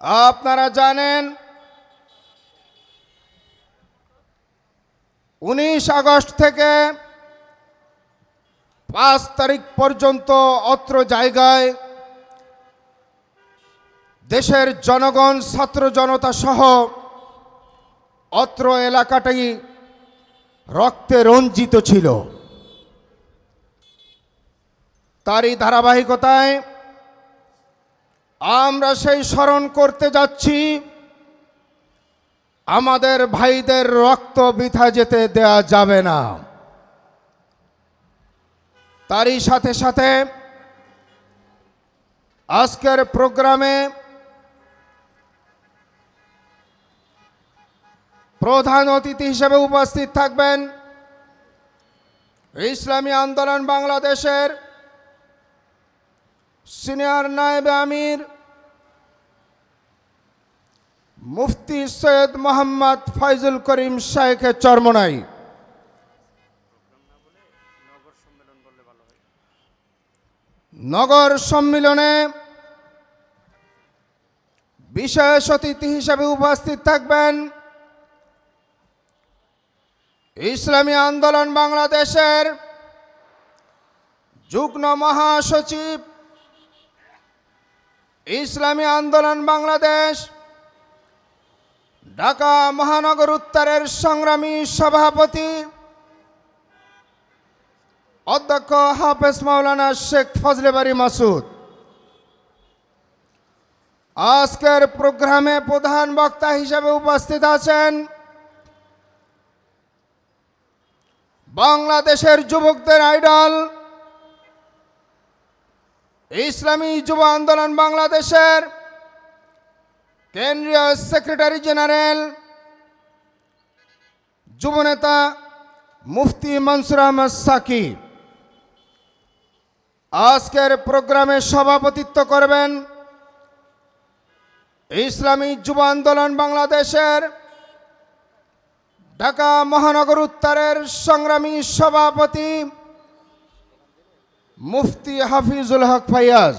আপনারা জানেন, উনিশ আগস্ট থেকে পাঁচ তারিখ পর্যন্ত অত্র জায়গায় দেশের জনগণ, ছাত্র জনতা সহ অত্র এলাকাটি রক্তে রঞ্জিত ছিল। তারই ধারাবাহিকতায় আমরা সেই স্মরণ করতে যাচ্ছি। আমাদের ভাইদের রক্ত বৃথা যেতে দেয়া যাবে না। তারই সাথে সাথে আজকের প্রোগ্রামে প্রধান অতিথি হিসেবে উপস্থিত থাকবেন ইসলামী আন্দোলন বাংলাদেশের সিনিয়র নায়েবে আমির, মুফতি সৈয়দ মোহাম্মদ ফাইজুল করিম শাহেখের চরমনাই। নগর সম্মিলনে বিশেষ অতিথি হিসেবে উপস্থিত থাকবেন ইসলামী আন্দোলন বাংলাদেশের যুগ্ম মহাসচিব ইসলামী আন্দোলন বাংলাদেশ, ঢাকা মহানগর উত্তরের সংগ্রামী সভাপতি অধ্যক্ষ হাফেজ মাওলানা শেখ ফজলে বাড়ি মাসুদ। আজকের প্রোগ্রামে প্রধান বক্তা হিসেবে উপস্থিত আছেন বাংলাদেশের যুবকদের আইডল ইসলামী যুব আন্দোলন বাংলাদেশের কেন্দ্রীয় সেক্রেটারি জেনারেল, যুবনেতা মুফতি মনসুর আহমদ সাকি। আজকের প্রোগ্রামে সভাপতিত্ব করবেন ইসলামী যুব আন্দোলন বাংলাদেশের ঢাকা মহানগর উত্তরের সংগ্রামী সভাপতি মুফতি হাফিজুল হক ফাইয়াজ